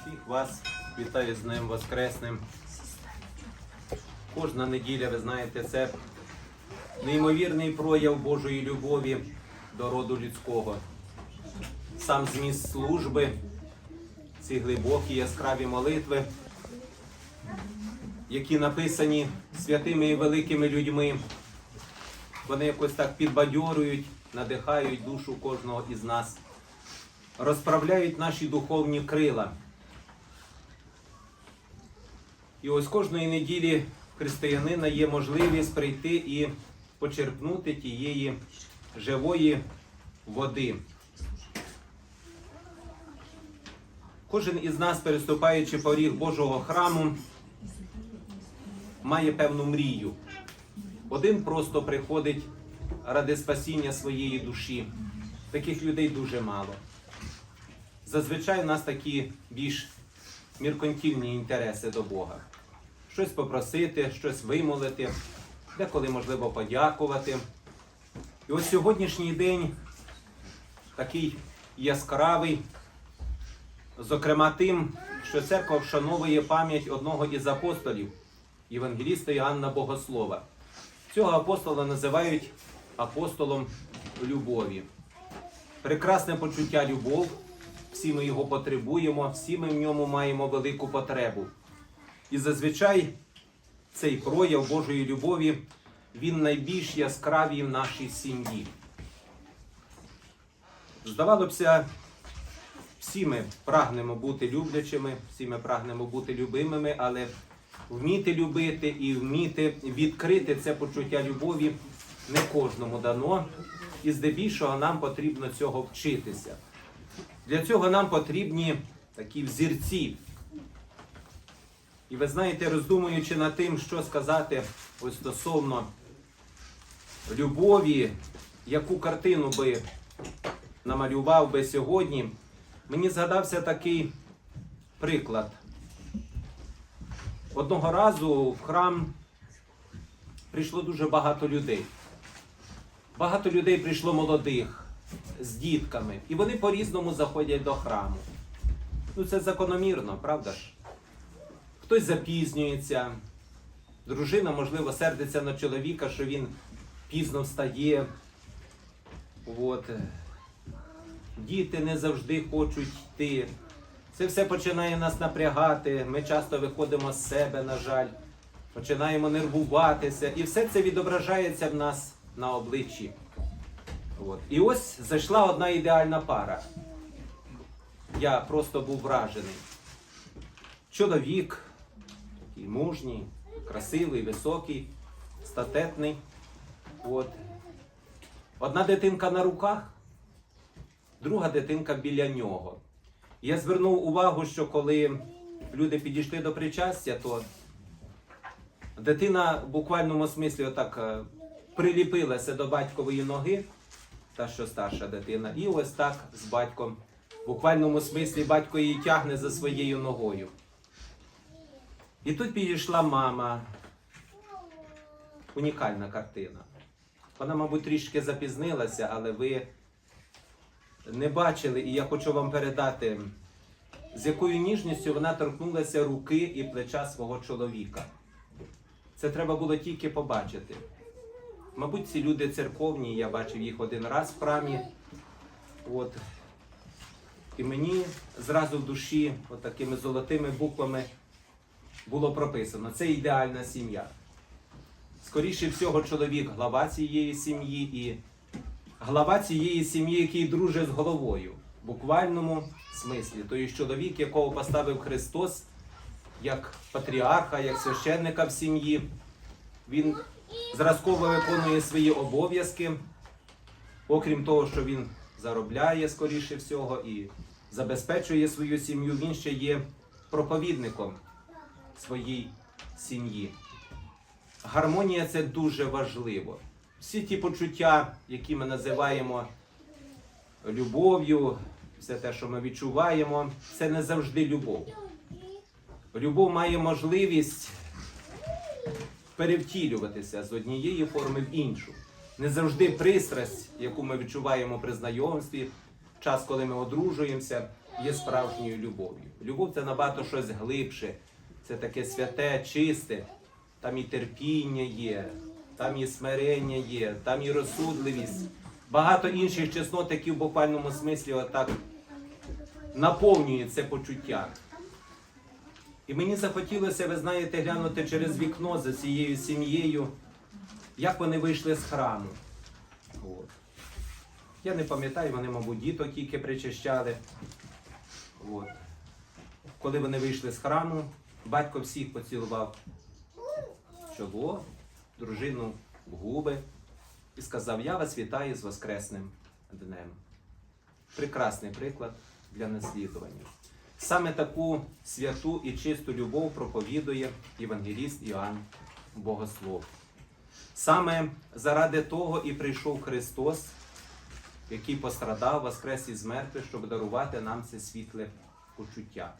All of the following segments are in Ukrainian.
Всіх вас вітаю з Днем Воскресним. Кожна неділя, ви знаєте, це неймовірний прояв Божої любові до роду людського. Сам зміст служби, ці глибокі яскраві молитви, які написані святими і великими людьми. Вони якось так підбадьорюють, надихають душу кожного із нас, розправляють наші духовні крила. І ось кожної неділі християнина є можливість прийти і почерпнути тієї живої води. Кожен із нас, переступаючи поріг Божого храму, має певну мрію. Один просто приходить ради спасіння своєї душі. Таких людей дуже мало. Зазвичай у нас такі більш міркантильні інтереси до Бога. Щось попросити, щось вимолити, деколи можливо подякувати. І ось сьогоднішній день такий яскравий, зокрема тим, що церква вшановує пам'ять одного із апостолів, Євангеліста Іоанна Богослова. Цього апостола називають апостолом любові. Прекрасне почуття любов, всі ми його потребуємо, всі ми в ньому маємо велику потребу. І зазвичай цей прояв Божої любові, він найбільш яскравий в нашій сім'ї. Здавалося всі ми прагнемо бути люблячими, всі ми прагнемо бути любимими, але вміти любити і вміти відкрити це почуття любові не кожному дано. І здебільшого нам потрібно цього вчитися. Для цього нам потрібні такі взірці. І ви знаєте, роздумуючи над тим, що сказати ось стосовно любові, яку картину би намалював би сьогодні, мені згадався такий приклад. Одного разу в храм прийшло дуже багато людей. Багато людей прийшло молодих з дітками, і вони по-різному заходять до храму. Ну, це закономірно, правда ж? Хтось запізнюється, дружина, можливо, сердиться на чоловіка, що він пізно встає. От. Діти не завжди хочуть йти. Це все починає нас напрягати. Ми часто виходимо з себе, на жаль, починаємо нервуватися. І все це відображається в нас на обличчі. От. І ось зайшла одна ідеальна пара. Я просто був вражений. Чоловік, такий мужній, красивий, високий, статетний. От. Одна дитинка на руках, друга дитинка біля нього. Я звернув увагу, що коли люди підійшли до причастя, то дитина в буквальному смислі отак е, приліпилася до батькової ноги, та що старша дитина, і ось так з батьком. В буквальному смислі батько її тягне за своєю ногою. І тут підійшла мама. Унікальна картина. Вона, мабуть, трішки запізнилася, але ви не бачили, і я хочу вам передати, з якою ніжністю вона торкнулася руки і плеча свого чоловіка. Це треба було тільки побачити. Мабуть, ці люди церковні, я бачив їх один раз в храмі. От. І мені зразу в душі, от такими золотими буквами, було прописано: це ідеальна сім'я. Скоріше всього, чоловік глава цієї сім'ї і глава цієї сім'ї, який дружить з головою, в буквальному смислі. Тобто чоловік, якого поставив Христос як патріарха, як священника в сім'ї, він зразково виконує свої обов'язки, окрім того, що він заробляє скоріше всього і забезпечує свою сім'ю, він ще є проповідником своїй сім'ї. Гармонія це дуже важливо. Всі ті почуття, які ми називаємо любов'ю, все те, що ми відчуваємо, це не завжди любов. Любов має можливість перевтілюватися з однієї форми в іншу. Не завжди пристрасть, яку ми відчуваємо при знайомстві, час, коли ми одружуємося, є справжньою любов'ю. Любов це набагато щось глибше, це таке святе, чисте. Там і терпіння є, там і смирення є, там і розсудливість. Багато інших чеснот, які в буквальному смислі отак наповнюють це почуття. І мені захотілося, ви знаєте, глянути через вікно за цією сім'єю, як вони вийшли з храму. От. Я не пам'ятаю, вони, мабуть, діток тільки причащали. От. Коли вони вийшли з храму, батько всіх поцілував в чоло, дружину в губи і сказав: Я вас вітаю з Воскресним днем. Прекрасний приклад для наслідування. Саме таку святу і чисту любов проповідує євангеліст Іоанн Богослов. Саме заради того і прийшов Христос, який пострадав, воскрес із мертвих, щоб дарувати нам це світле почуття.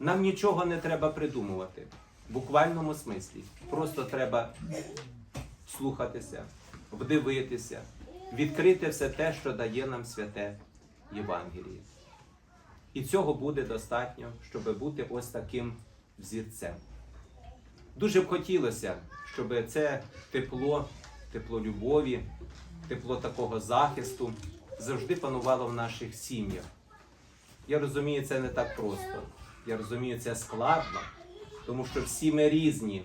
Нам нічого не треба придумувати в буквальному смислі. Просто треба слухатися, вдивитися, відкрити все те, що дає нам святе Євангеліє. І цього буде достатньо, щоб бути ось таким взірцем. Дуже б хотілося, щоб це тепло, тепло любові, тепло такого захисту завжди панувало в наших сім'ях. Я розумію, це не так просто. Я розумію, це складно, тому що всі ми різні.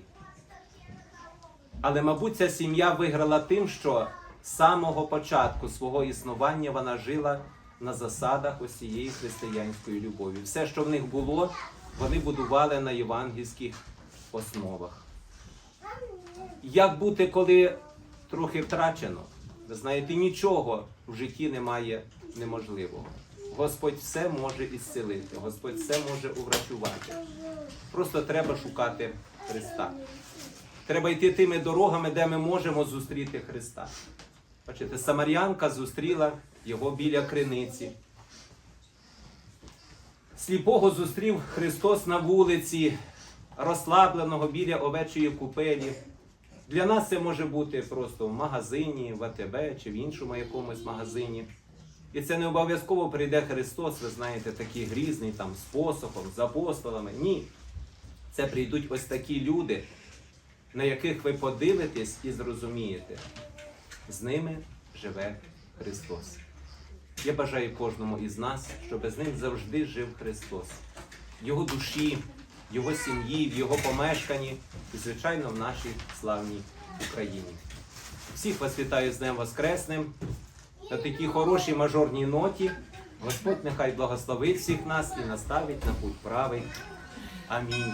Але, мабуть, ця сім'я виграла тим, що з самого початку свого існування вона жила на засадах ось цієї християнської любові. Все, що в них було, вони будували на євангельських основах. Як бути, коли трохи втрачено? Ви знаєте, нічого в житті немає неможливого. Господь все може ісцелити, Господь все може уврачувати. Просто треба шукати Христа. Треба йти тими дорогами, де ми можемо зустріти Христа. Бачите, Самарянка зустріла його біля криниці. Сліпого зустрів Христос на вулиці, розслабленого біля овечої купелі. Для нас це може бути просто в магазині, в АТБ чи в іншому якомусь магазині. І це не обов'язково прийде Христос, ви знаєте, такий грізний там з посохом, з апостолами. Ні. Це прийдуть ось такі люди, на яких ви подивитесь і зрозумієте. З ними живе Христос. Я бажаю кожному із нас, щоб з ним завжди жив Христос. Його душі, Його сім'ї, в Його помешканні і, звичайно, в нашій славній Україні. Всіх вас вітаю з Днем Воскресним. На такій хорошій мажорній ноті. Господь нехай благословить всіх нас і наставить на путь правий. Амінь.